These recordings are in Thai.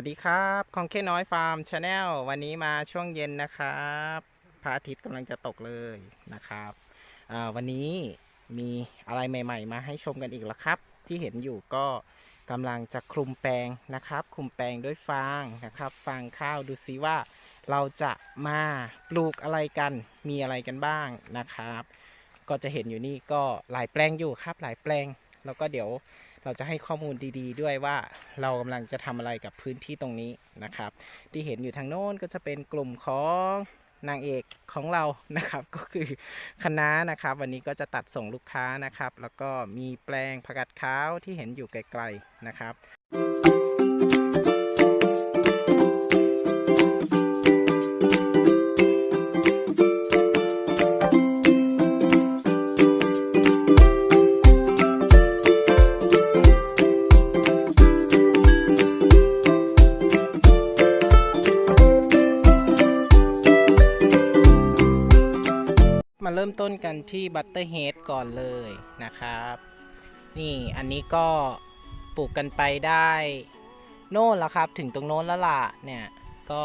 สวัสดีครับของแค่น้อยฟาร์มชาแนลวันนี้มาช่วงเย็นนะครับพระอาทิตย์กำลังจะตกเลยนะครับวันนี้มีอะไรใหม่ ๆ มาให้ชมกันอีกแล้วครับ ที่เห็นอยู่ก็กำลังจะคลุมแปลงนะครับคลุมแปลงด้วยฟางนะครับฟางข้าวดูซิว่าเราจะมาปลูกอะไรกันมีอะไรกันบ้างนะครับ ก็จะเห็นอยู่นี่ก็หลายแปลงอยู่ครับหลายแปลงแล้วก็เดี๋ยว เราจะให้ข้อมูลดีๆ ด้วยว่าเรากำลังจะทำอะไรกับพื้นที่ตรงนี้นะครับ ที่เห็นอยู่ทางโน้นก็จะเป็นกลุ่มของนางเอกของเรานะครับก็คือคณะนะครับ วันนี้ก็จะตัดส่งลูกค้านะครับ แล้วก็มีแปลงผักกาดขาวที่เห็นอยู่ไกลๆนะครับ มต้นกันที่บัตเตอร์เฮดก่อนเลยนะครับ นี่อันนี้ก็ปลูกกันไปได้โน่นแล้วครับ ถึงตรงโน้นแล้วล่ะเนี่ยก็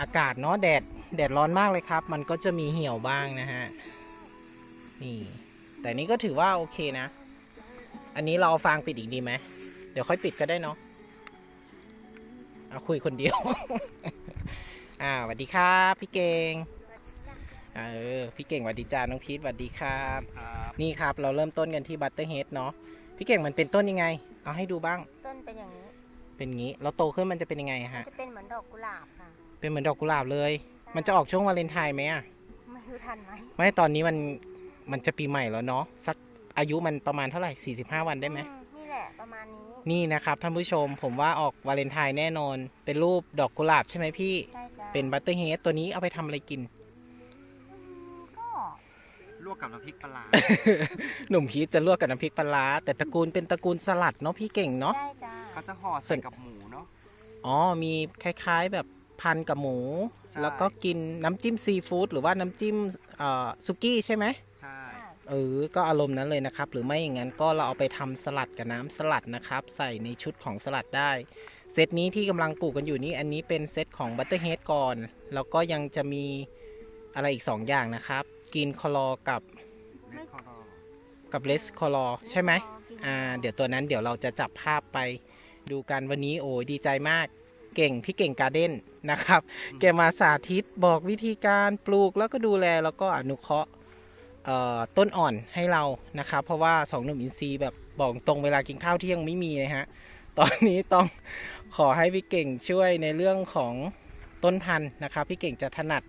อากาศเนาะแดดแดดร้อนมากเลยครับ มันก็จะมีเหี่ยวบ้างนะฮะนี่แต่นี้ก็ถือว่าโอเคนะ อันนี้เราเอาฟางปิดอีกดีไหมเดี๋ยวค่อยปิดก็ได้เนาะเอาคุยคนเดียว อ่าสวัสดีครับ พี่เก่ง เออพี่เก่งหวัดดีจ้าน้องพีทหวัดดีครับ นี่ครับเราเริ่มต้นกันที่บัตเตอร์เฮดเนาะพี่เก่งมันเป็นต้นยังไง เอาให้ดูบ้าง ต้นเป็นอย่างนี้ เป็นงี้แล้วโตขึ้นมันจะเป็นยังไงมันฮะ จะเป็นเหมือนดอกกุหลาบค่ะ เป็นเหมือนดอกกุหลาบเลย มันจะออกช่วงวาเลนไทน์ไหมอะไม่รู้ทันไหมไม่ตอนนี้มันมันจะปีใหม่แล้วเนาะสักอายุมันประมาณเท่าไหร่ 45 วันได้ไหมอืนี่แหละประมาณนี้ นี่นะครับท่านผู้ชมผมว่าออกวาเลนไทน์แน่นอน เป็นรูปดอกกุหลาบใช่ไหมพี่ ใช่จ้ะเป็นบัตเตอร์เฮดตัวนี้เอาไปทำอะไรกินอืมก็ ลวกกับน้ำพริกปลาร้าหนุ่มพีทจะลวกกับน้ำพริกปลาร้าแต่ตระกูลเป็นตระกูลสลัดเนาะพี่เก่งเนาะ ได้จ้าเขาจะห่อใส่กับหมูเนาะ อ๋อ มีคล้าย ๆแบบพันกับหมู ใช่ แล้วก็กินน้ำจิ้มซีฟู้ดหรือว่าน้ำจิ้มเอ่อสุกี้ใช่ไหม ใช่ใช่เออ ก็อารมณ์นั้นเลยนะครับ หรือไม่อย่างนั้นก็เราเอาไปทำสลัดกับน้ำสลัดนะครับ ใส่ในชุดของสลัดได้ เซตนี้ที่กำลังปลูกกันอยู่นี้ อันนี้เป็นเซตของบัตเตอร์เฮดก่อน แล้วก็ยังจะมีอะไรอีก 2 อย่างนะครับ กินคอลอกับเม็ดคอรอกับเลสคอลอใช่ไหมพอกินอ่าเดี๋ยวตัวนั้นเดี๋ยวเราจะจับภาพไปดูกันวันนี้โอ้ยดีใจมากเก่งพี่เก่งการ์เด้นนะครับ แกมาสาธิตบอกวิธีการปลูกแล้วก็ดูแลแล้วก็อนุเคราะห์เอ่อต้นอ่อนให้เรานะครับ เพราะว่าสองหนุ่มอินซีย์แบบบอกตรงเวลากินข้าวเที่ยงไม่มีเลยฮะตอนนี้ต้องขอให้พี่เก่งช่วยในเรื่องของต้นพันธุ์นะครับ พี่เก่งจะถนัด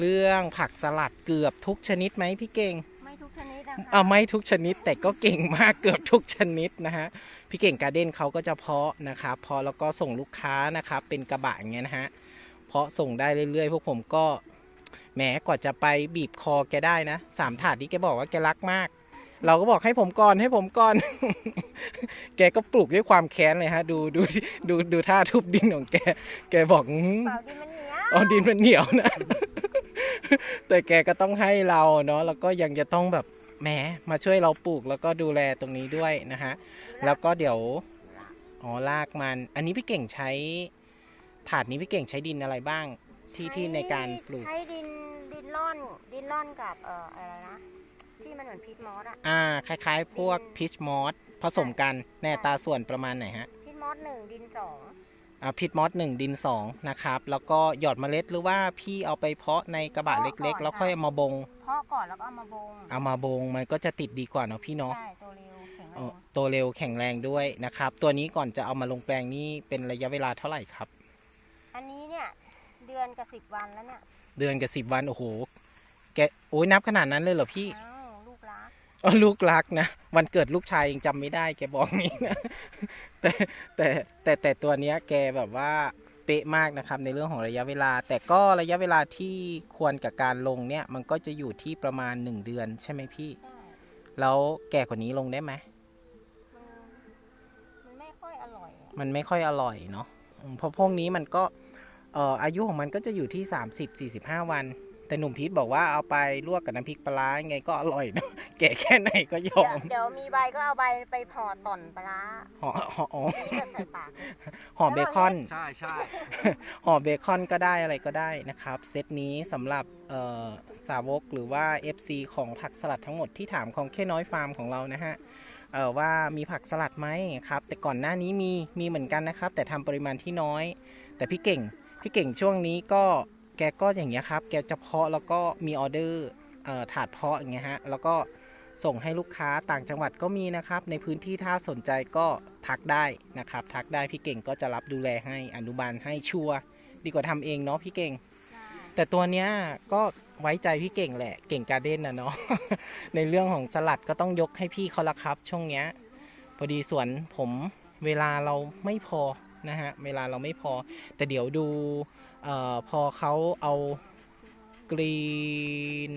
เรื่องผักสลัดเกือบทุกชนิดไหมพี่เก่งไม่ทุกชนิดนะคะเอาไม่ทุกชนิดแต่ก็เก่งมากเกือบทุกชนิดนะฮะพี่เก่งการ์เด้นเขาก็จะเพาะนะครับเพาะแล้วก็ส่งลูกค้านะครับเป็นกระบะอย่างเงี้ยนะฮะเพาะส่งได้เรื่อยๆ พวกผมก็แหมกว่าจะไปบีบคอแกได้นะสามถาดที่แกบอกว่าแกรักมาก เราก็บอกให้ผมก่อนให้ผมก่อน แกก็ปลูกด้วยความแค้นเลยฮะ ดูดูดูดูท่าทุบดินของแก แกบอกอื้อเปล่าดินมันเหนียวอ๋อดินมันเหนียวนะ แต่แกก็ต้องให้เราเนาะแล้วก็ยังจะต้องแบบแหมมาช่วยเราปลูกแล้วก็ดูแลตรงนี้ด้วยนะฮะแล้วก็เดี๋ยวอ๋อลากมัน อันนี้พี่เก่งใช้ถาดนี้พี่เก่งใช้ดินอะไรบ้างที่ที่ในการปลูกใช้ดินดินร่อนดินร่อนกับเอ่ออะไรนะที่มันเหมือนพีทมอสอะอ่าคล้ายๆ พวกพิชมอสผสมกันแน่ตราส่วนประมาณไหนฮะพีทมอสหนึ่งดินสองอ่า พิชมอสหนึ่งดินสองนะครับแล้วก็หยอดเมล็ดหรือว่าพี่เอาไปเพาะในกระบะเล็กๆ แล้วค่อยเอามาบง เพาะก่อนแล้วก็เอามาบงเอามาบงมันก็จะติดดีกว่าเนาะพี่เนาะใช่ตัวเร็วแข็งแรเอ่องโตเร็วแข็งแรงด้วยนะครับ ตัวนี้ก่อนจะเอามาลงแปลงนี่เป็นระยะเวลาเท่าไหร่ครับ อันนี้เนี่ยเดือนกับสิบวันแล้วเนี่ยเดือนกับสิบวันโอ้โหแกโอ้ยนับขนาดนั้นเลยเหรอพี่ อ้าว ลูกรักอ๋อลูกรักนะ วันเกิดลูกชายยังจำไม่ได้แกบอกนี้นะแต่แต่แต่แต่ตัวเนี้ยแกแบบว่าเป๊ะมากนะครับในเรื่องของระยะเวลา แต่ก็ระยะเวลาที่ควรกับการลงเนี่ย มันก็จะอยู่ที่ประมาณ 1 เดือนใช่ไหมพี่ใช่แล้วแก่กว่านี้ลงได้ไหมมันมันไม่ค่อยอร่อยอะมันไม่ค่อยอร่อยเนาะอืมเพราะพวกนี้มันก็เอ่ออายุของมันก็จะอยู่ที่ 30-45 วัน แต่หนุ่มพีทบอกว่าเอาไปลวกกับน้ำพริกปลาร้ายังไงก็อร่อยเนอะแก่แค่ไหนก็ยอเดี๋ยวมเดี๋ยวมีใบก็เอาใบไปพอต่อนปลาร้าห่อห่ออ๋อที่แบบใส่ปากเลยห่อเบคอน ใช่ใช่ห่อเบคอนก็ได้อะไรก็ได้นะครับ เซตนี้สำหรับเอ่อสาวกหรือว่า FC ของผักสลัดทั้งหมดที่ถามของแค่น้อยฟาร์มของเรานะฮะเอ่อว่ามีผักสลัดไหมครับ แต่ก่อนหน้านี้มีมีเหมือนกันนะครับ แต่ทำปริมาณที่น้อย แต่พี่เก่งพี่เก่งช่วงนี้ก็ แกก็อย่างเงี้ยครับ แกจะเพาะแล้วก็มีออเดอร์เอ่อถาดเพาะอย่างเงี้ยฮะ แล้วก็ส่งให้ลูกค้าต่างจังหวัดก็มีนะครับ ในพื้นที่ถ้าสนใจก็ทักได้นะครับ ทักได้พี่เก่งก็จะรับดูแลให้อนุบาลให้ชัวร์ดีกว่าทำเองเนาะพี่เก่ง แต่ตัวเนี้ยก็ไว้ใจพี่เก่งแหละ เก่งการ์เด้นนะเนาะ ในเรื่องของสลัดก็ต้องยกให้พี่เขาละครับ ช่วงเนี้ยพอดีสวนผมเวลาเราไม่พอนะฮะ เวลาเราไม่พอ แต่เดี๋ยวดู เออพอเขาเอากรีน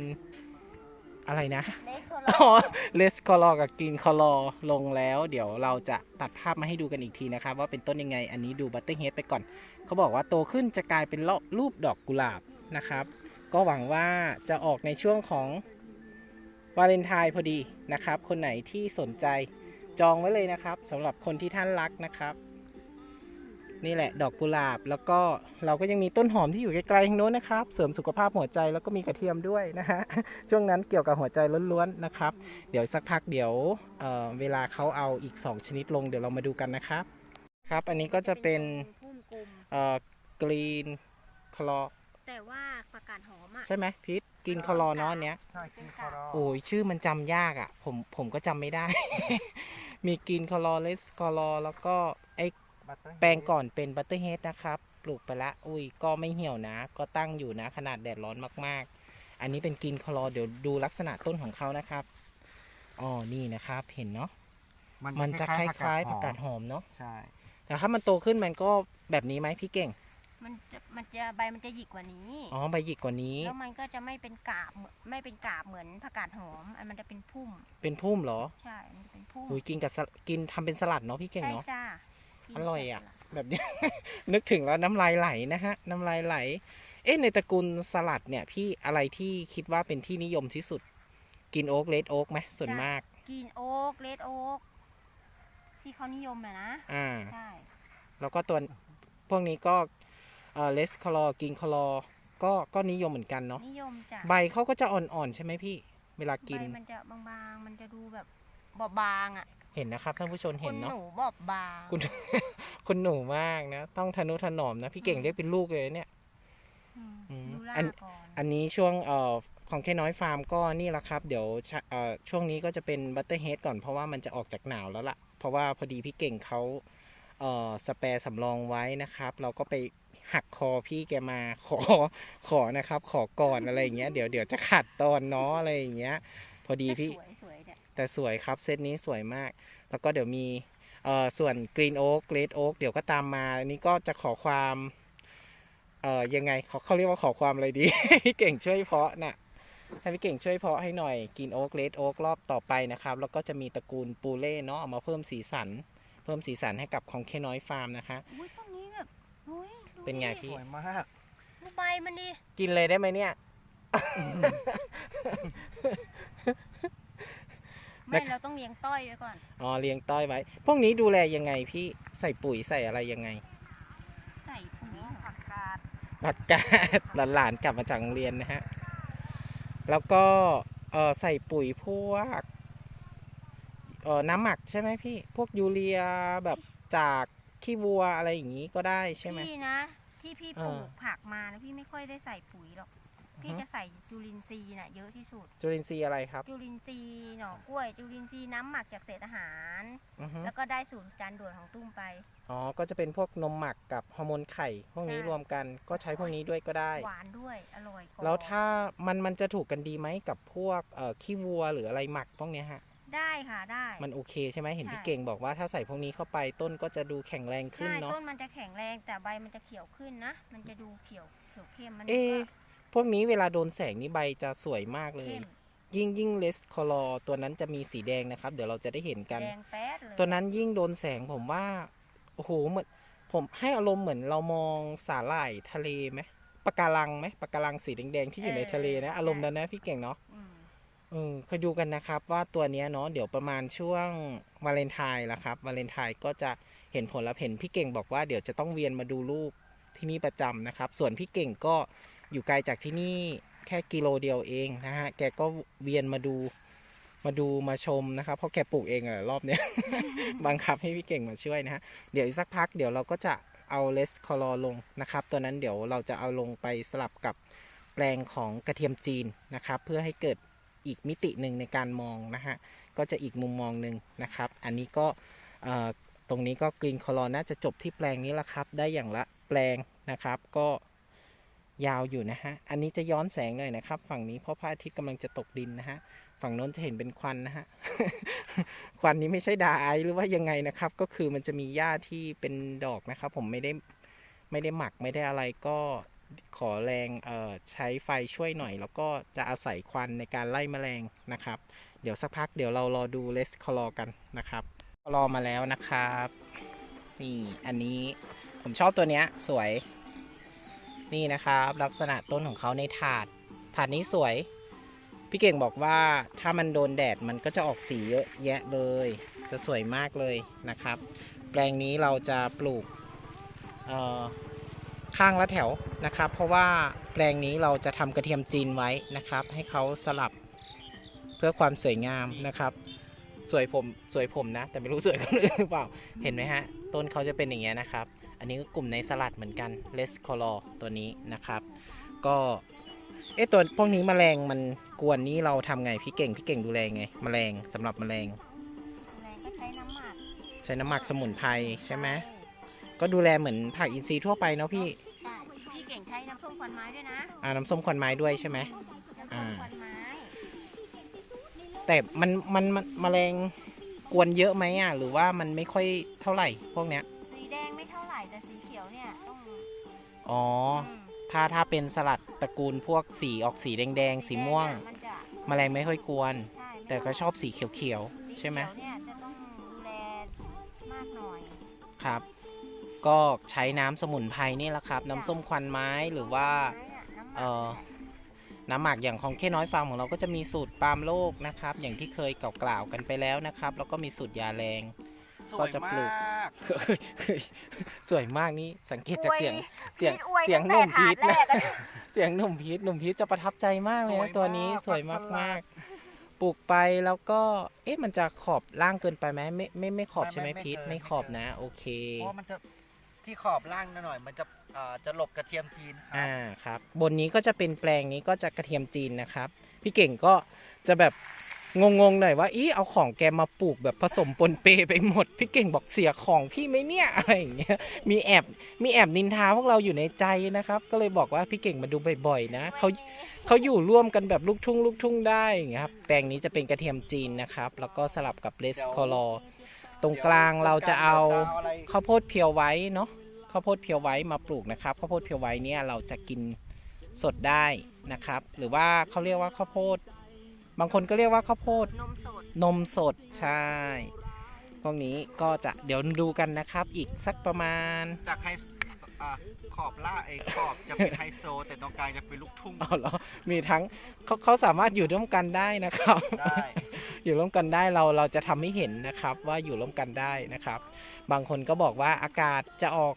อะไรนะเล็กตัวอ๋อเลสคอลอกับกรีนคอลอลงแล้ว เดี๋ยวเราจะตัดภาพมาให้ดูกันอีกทีนะครับ ว่าเป็นต้นยังไงอันนี้ดูบัตเตอร์เฮดไปก่อน เขาบอกว่าโตขึ้นจะกลายเป็นรูปดอกกุหลาบนะครับ ก็หวังว่าจะออกในช่วงของวาเลนไทน์พอดีนะครับ คนไหนที่สนใจจองไว้เลยนะครับสำหรับคนที่ท่านรักนะครับ นี่แหละดอกกุหลาบแล้วก็เราก็ยังมีต้นหอมที่อยู่ไกลๆทางโน้นนะครับ เสริมสุขภาพหัวใจแล้วก็มีกระเทียมด้วยนะฮะช่วงนั้นเกี่ยวกับหัวใจล้วนๆนะครับ เดี๋ยวสักพักเดี๋ยวเอ่อเวลาเขาเอาอีก 2 ชนิดลงเดี๋ยวเรามาดูกันนะครับครับอันนี้ก็จะเป็นพุ่มกลมเอ่อกรีนคลอแต่ว่าประกาศหอมอะใช่ไหมพีทกรีนคลอเนาะอันเนี้ยใช่กินคอรอโอ้ยชื่อมันจำยากอะ่ะผมผมก็จำไม่ได้ มีกรีนคลอเลสคลอแล้วก็ไอบัตเตอร์ แปลงก่อนเป็นบัตเตอร์เฮดนะครับ ปลูกไปละ อุ้ย ก็ไม่เหี่ยวนะ ก็ตั้งอยู่นะ ขนาดแดดร้อนมากๆ อันนี้เป็นกรีนคลอเดี๋ยวดูลักษณะต้นของเขานะครับ อ๋อ นี่นะครับ เห็นเนาะ มันจะคล้ายๆผักกาดหอมเนาะ ใช่ แต่ถ้ามันโตขึ้นมันก็แบบนี้ไหมพี่เก่ง มันจะมันจะใบมันจะหยิกกว่านี้ อ๋อ ใบหยิกกว่านี้ แล้วมันก็จะไม่เป็นกาบเหมือนไม่เป็นกาบเหมือนผักกาดหอม อันมันจะเป็นพุ่ม เป็นพุ่มเหรอ ใช่ มันจะเป็นพุ่มอุ้ยกินกับสลกินทำเป็นสลัดเนาะพี่เก่งใช่เนาะจ้า อร่อยอะแบบนี้ นึกถึงแล้วน้ำลายไหลนะฮะ น้ำลายไหล เอ๊ะในตระกูลสลัดเนี่ยพี่อะไรที่คิดว่าเป็นที่นิยมที่สุด กินโอ๊กเลดโอ๊กไหมส่วนมากกรีนโอ๊กเลดโอ๊กที่เขานิยมอะนะ อ่า ใช่ แล้วก็ตัวพวกนี้ก็เอ่อเลสคลอกินคลอก็ก็นิยมเหมือนกันเนาะนิยมจ้ะใบเขาก็จะอ่อนๆใช่ไหมพี่ เวลากิน ใบมันจะบางๆ มันจะดูแบบบอบบางอะ เห็นนะครับท่านผู้ชมเห็นคุณเนาะหนูบอบบางคุณคุณหนูมากนะ ต้องทนุถนอมนะ พี่เก่งอืมเรียกเป็นลูกเลยเนี่ยอืมอืมดูล่าอันก่อนอันนี้ช่วงเอ่อของแค่น้อยฟาร์มก็นี่แหละครับ เดี๋ยวชะเอ่อช่วงนี้ก็จะเป็นบัตเตอร์เฮดก่อนเพราะว่ามันจะออกจากหนาวแล้วล่ะ เพราะว่าพอดีพี่เก่งเขาเอ่อสเปรสำรองไว้นะครับ เราก็ไปหักคอพี่แกมาขอขอนะครับ ขอก่อนอะไรอย่างเงี้ยเดี๋ยวเดี๋ยวจะขัดตอนเนาะอะไรอย่างเงี้ย พอดีพี่ แต่สวยครับเซตนี้สวยมาก แล้วก็เดี๋ยวมีเอ่อส่วนกรีนโอ๊กเ d ดโอ๊กเดี๋ยวก็ตามมา อันนี้ก็จะขอความเอ่อยังไงเขาเขาเรียกว่าขอความอะไรดี พี่เก่งช่วยเพาะน่ะให้พี่เก่งช่วยเพาะให้หน่อยกรีนโอ๊กเ d ดโอ๊กรอบต่อไปนะครับ แล้วก็จะมีตระกูลปูเล่เนาะเอามาเพิ่มสีสัน เพิ่มสีสันให้กับของเคน้อยฟาร์มนะคะ อุ้ยต้นนี้แบบอุ้ยดูเป็นไงดิพี่ สวยมาก ดูใบมันดิกินเลยได้ไหมเนี่ย ไม่นะครับเราต้องเลี้ยงต้อยไว้ก่อน อ๋อเลี้ยงต้อยไว้ พวกนี้ดูแลยังไงพี่ใส่ปุ๋ยใส่อะไรยังไง ใส่ปุ๋ยผักกาดผักกาดหลานๆกลับมาจากโรงเรียนนะฮะ แล้วก็เออใส่ปุ๋ยพวกเออน้ำหมักใช่ไหมพี่ พวกยูเรียแบบจากขี้วัวอะไรอย่างนี้ก็ได้ใช่ไหมพี่นะที่พี่เอปอลูกผักมานะพี่ไม่ค่อยได้ใส่ปุ๋ยหรอก พี่อือฮึจะใส่จุลินทรีย์น่ะเยอะที่สุด จุลินทรีย์อะไรครับ จุลินทรีย์หน่อกล้วย จุลินทรีย์น้ำหมักจากเศษอาหาร อือฮึแล้วก็ได้สูตรการด่วนของตุ้มไป อ๋อ ก็จะเป็นพวกนมหมักกับฮอร์โมนไข่ พวกนี้ใช่ รวมกันก็ใช้พวกนี้ด้วยก็ได้ หวานด้วยอร่อยกรอบแล้วถ้ามันมันจะถูกกันดีไหมกับพวกเอ่อขี้วัวหรืออะไรหมักพวกเนี้ยฮะ ได้ค่ะได้ มันโอเคใช่ไหมเห็นใช่ พี่เก่งบอกว่าถ้าใส่พวกนี้เข้าไปต้นก็จะดูแข็งแรงขึ้นใช่เนาะ ต้นมันจะแข็งแรงแต่ใบมันจะเขียวขึ้นนะ มันจะดูเขียวเขียวเข้มมันเอะก็ พวกนี้เวลาโดนแสงนี่ใบจะสวยมากเลยเข้มยิ่งยิ่งเลสคอลอตัวนั้นจะมีสีแดงนะครับ เดี๋ยวเราจะได้เห็นกัน แดงแป๊ดเลยตัวนั้นยิ่งโดนแสงผมว่าโอ้โหเหมือนผมให้อารมณ์เหมือนเรามองสาหร่ายทะเลไหมปะการังไหมปะการังสีแดงๆที่อยู่ในทะเลนะอารมณ์นั้นนะพี่เก่งเนาะอืมเออเคยดูกันนะครับ ว่าตัวเนี้ยเนาะเดี๋ยวประมาณช่วงวาเลนไทน์ละครับวาเลนไทน์ก็จะเห็นผลลัพธ์เห็นพี่เก่งบอกว่าเดี๋ยวจะต้องเวียนมาดูลูกที่นี่ประจำนะครับ ส่วนพี่เก่งก็ อยู่ไกลจากที่นี่แค่กิโลเดียวเองนะฮะ แกก็เวียนมาดูมาดูมาชมนะครับ เพราะแกปลูกเองอะรอบเนี้ย บังคับให้พี่เก่งมาช่วยนะฮะ เดี๋ยวอีกสักพักเดี๋ยวเราก็จะเอาเลสคอลอลงนะครับ ตัวนั้นเดี๋ยวเราจะเอาลงไปสลับกับแปลงของกระเทียมจีนนะครับ เพื่อให้เกิดอีกมิติหนึ่งในการมองนะฮะ ก็จะอีกมุมมองหนึ่งนะครับ อันนี้ก็ตรงนี้ก็กรีนคอลอน่าจะจบที่แปลงนี้ละครับ ได้อย่างละแปลงนะครับ ก็ ยาวอยู่นะฮะ อันนี้จะย้อนแสงหน่อยนะครับ ฝั่งนี้เพราะพระอาทิตย์กำลังจะตกดินนะฮะ ฝั่งโน้นจะเห็นเป็นควันนะฮะ ควันนี้ไม่ใช่ดาไอหรือว่ายังไงนะครับ ก็คือมันจะมีหญ้าที่เป็นดอกนะครับ ผมไม่ได้ไม่ได้หมักไม่ได้อะไรก็ขอแรงเอ่อใช้ไฟช่วยหน่อย แล้วก็จะอาศัยควันในการไล่แมลงนะครับ เดี๋ยวสักพักเดี๋ยวเรารอดูเลสคอลอกันนะครับรอมาแล้วนะครับ นี่อันนี้ผมชอบตัวเนี้ยสวย นี่นะครับลักษณะต้นของเขาในถาด ถาดนี้สวย พี่เก่งบอกว่าถ้ามันโดนแดดมันก็จะออกสีเยอะแยะเลย จะสวยมากเลยนะครับ แปลงนี้เราจะปลูกข้างละแถวนะครับ เพราะว่าแปลงนี้เราจะทำกระเทียมจีนไว้นะครับ ให้เขาสลับเพื่อความสวยงามนะครับสวยผมสวยผมนะ แต่ไม่รู้สวยคนอื่นหรือเปล่าเห็นไหมฮะ ต้นเขาจะเป็นอย่างเงี้ยนะครับ อันนี้ก็กลุ่มในสลัดเหมือนกันเลสคอลอตัวนี้นะครับ ก็เอ๊ะตัวพวกนี้แมลงมันกวนนี้เราทำไงพี่เก่งพี่เก่งดูแลไงแมลงสำหรับแมลงแรงก็ใช้น้ำหมักใช้น้ำหมักสมุนไพรใช่ไหมก็ดูแลเหมือนผักอินทรีย์ทั่วไปเนาะพี่ใช่พี่เก่งใช้น้ำส้มควันไม้ด้วยนะอ่าน้ำส้มควันไม้ด้วยใช่ไหมน้ำส้มควันไม้แต่มันมันมันแมลงกวนเยอะไหมอะหรือว่ามันไม่ค่อยเท่าไหร่พวกเนี้ย อ๋อมถ้าถ้าเป็นสลัดตระกูลพวกสีออกสีแดงๆ สีม่วงมันจะแมลงไม่ค่อยกวน ใช่ไม่แต่ก็ชอบสีเขียวๆ ใช่ไหมสีเขียวเนี่ยจะต้องดูแลมากหน่อยครับ ก็ใช้น้ำสมุนไพรนี่แหละครับ น้ำส้มควันไม้หรือว่าเอ่อ น้ำหมักอย่างของแค่น้อยฟาร์มของเราก็จะมีสูตรปาล์มโลกนะครับ อย่างที่เคยกล่าวๆกันไปแล้วนะครับ แล้วก็มีสูตรยาแรง สก็วยจะปลูก มากสวยมากนี่สังเกตจากเสียงเสียงพีทอวยเสียงตั้หนุ่มแต่พีทถาดนะแรกอะ เสียงหนุ่มพีทหนุ่มพีทจะประทับใจมากเลยสวยนะตัวนี้มากสวยผักสลัมากดๆปลูกไปแล้วก็ เอ๊ะมันจะขอบล่างเกินไปไหมไม่ไม่ไม่ขอบไม่ใช่ไหมไม่พีทเกินไม่ไม่ขอบเกิน นะ โอเค เพราะว่ามันจะที่ขอบล่างหน่อยมันจะเอ่อจะหลบกระเทียมจีนครับ อ่าครับ บนนี้ก็จะเป็นแปลงนี้ก็จะกระเทียมจีนนะครับ พี่เก่งก็จะแบบ งงๆหน่อยว่าอีเอาของแกมาปลูกแบบผสมปนเปไปหมด พี่เก่งบอกเสียของพี่ไหมเนี่ยอะไรอย่างเงี้ยมีแอบมีแอบนินทาพวกเราอยู่ในใจนะครับ ก็เลยบอกว่าพี่เก่งมาดูบ่อยๆนะเขาเขาอยู่ร่วมกันแบบลูกทุ่งลูกทุ่งได้อย่างเงี้ยครับแปลงนี้จะเป็นกระเทียมจีนนะครับ แล้วก็สลับกับเลสคอลอตรงกลางเราจะเอาข้าวโพดเพียวไว้เนาะข้าวโพดเพียวไว้มาปลูกนะครับข้าวโพดเพียวไว้เนี่ยเราจะกินสดได้นะครับ หรือว่าเขาเรียกว่าข้าวโพด บางคนก็เรียกว่าข้าวโพดนมสดนมสดใช่พวกนี้ก็จะเดี๋ยวดูกันนะครับ อีกสักประมาณ จากไฮโซอ่าขอบล่าเอยขอบจะเป็นไฮโซ แต่ตรงกลางจะเป็นลูกทุ่งอ๋อเหรอมีทั้งเขาเขาสามารถอยู่ร่วมกันได้นะครับ ได้ อยู่ร่วมกันได้เราเราจะทำให้เห็นนะครับ ว่าอยู่ร่วมกันได้นะครับ บางคนก็บอกว่าอากาศจะออก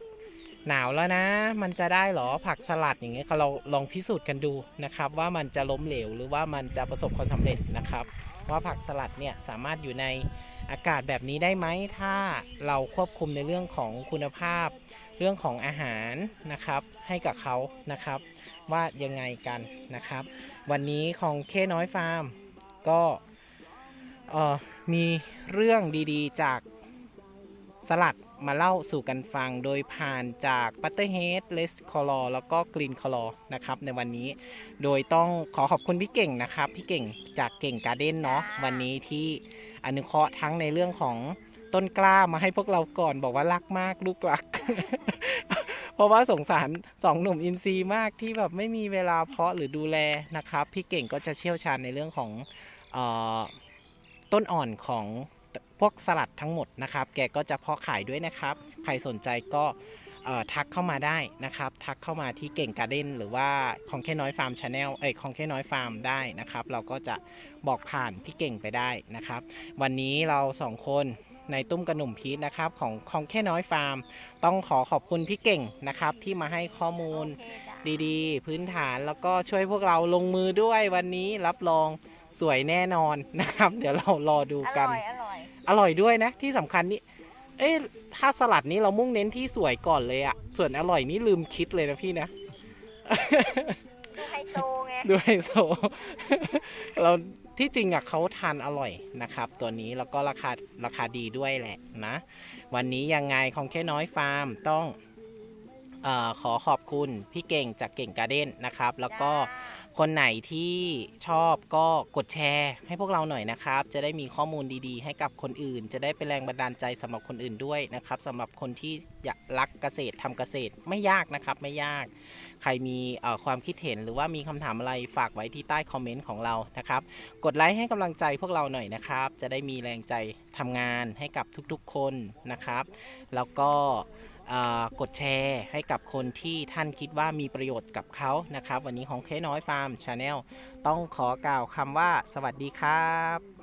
หนาวแล้วนะ มันจะได้หรอผักสลัดอย่างเงี้ยเราลองพิสูจน์กันดูนะครับ ว่ามันจะล้มเหลวหรือว่ามันจะประสบความสำเร็จนะครับ ว่าผักสลัดเนี่ยสามารถอยู่ในอากาศแบบนี้ได้ไหมถ้าเราควบคุมในเรื่องของคุณภาพ เรื่องของอาหารนะครับ ให้กับเขานะครับ ว่ายังไงกันนะครับ วันนี้ของเคน้อยฟาร์ม ก็มีเรื่องดีๆ จากสลัด มาเล่าสู่กันฟังโดยผ่านจากบัตเตอร์เฮดเลสคอลอแล้วก็กรีนคอลอนะครับในวันนี้ โดยต้องขอขอบคุณพี่เก่งนะครับ พี่เก่งจากเก่งการ์เด้นเนาะวันนี้ที่อนุเคราะห์ทั้งในเรื่องของต้นกล้ามาให้พวกเราก่อนบอกว่ารักมากลูกรัก เพราะว่าสงสารสองหนุ่มอินซีย์มากที่แบบไม่มีเวลาเพาะหรือดูแลนะครับ พี่เก่งก็จะเชี่ยวชาญในเรื่องของออต้นอ่อนของ พวกสลัดทั้งหมดนะครับ แกก็จะเพาะขายด้วยนะครับ ใครสนใจก็ทักเข้ามาได้นะครับ ทักเข้ามาที่เก่งการ์เด้นหรือว่าของแค่น้อยฟาร์มชาแนลเอ้ยของแค่น้อยฟาร์มได้นะครับ เราก็จะบอกผ่านพี่เก่งไปได้นะครับ วันนี้เราสองคนในตุ้มกระหนุ่มพีชนะครับของของแค่น้อยฟาร์ม ต้องขอขอบคุณพี่เก่งนะครับ ที่มาให้ข้อมูลดีๆ พื้นฐานแล้วก็ช่วยพวกเราลงมือด้วยวันนี้รับรองสวยแน่นอนนะครับ เดี๋ยวเรารอดูกันร่ อยอร่อยอร่อยด้วยนะ ที่สำคัญนี่เอ๊ะถ้าสลัดนี้เรามุ่งเน้นที่สวยก่อนเลยอะส่วนอร่อยนี่ลืมคิดเลยนะพี่นะคือไฮโซไงด้วยโซเราที่จริงอะเขาทานอร่อยนะครับ ตัวนี้แล้วก็ราคาราคาดีด้วยแหละนะ วันนี้ยังไงของแค่น้อยฟาร์มต้องเออขอขอบคุณพี่เก่งจากเก่งการ์เด้นนะครับ แล้วก็ คนไหนที่ชอบก็กดแชร์ให้พวกเราหน่อยนะครับ จะได้มีข้อมูลดีๆ ให้กับคนอื่น จะได้เป็นแรงบันดาลใจสำหรับคนอื่นด้วยนะครับสำหรับคนที่อยากรักเกษตรทำเกษตรไม่ยากนะครับไม่ยาก ใครมีความคิดเห็นหรือว่ามีคำถามอะไรฝากไว้ที่ใต้คอมเมนต์ของเรานะครับ กดไลค์ให้กำลังใจพวกเราหน่อยนะครับ จะได้มีแรงใจทำงานให้กับทุกๆคนนะครับ แล้วก็ กดแชร์ให้กับคนที่ท่านคิดว่ามีประโยชน์กับเขานะครับ วันนี้ของเคน้อยฟาร์มชาแนลต้องขอกล่าวคำว่าสวัสดีครับ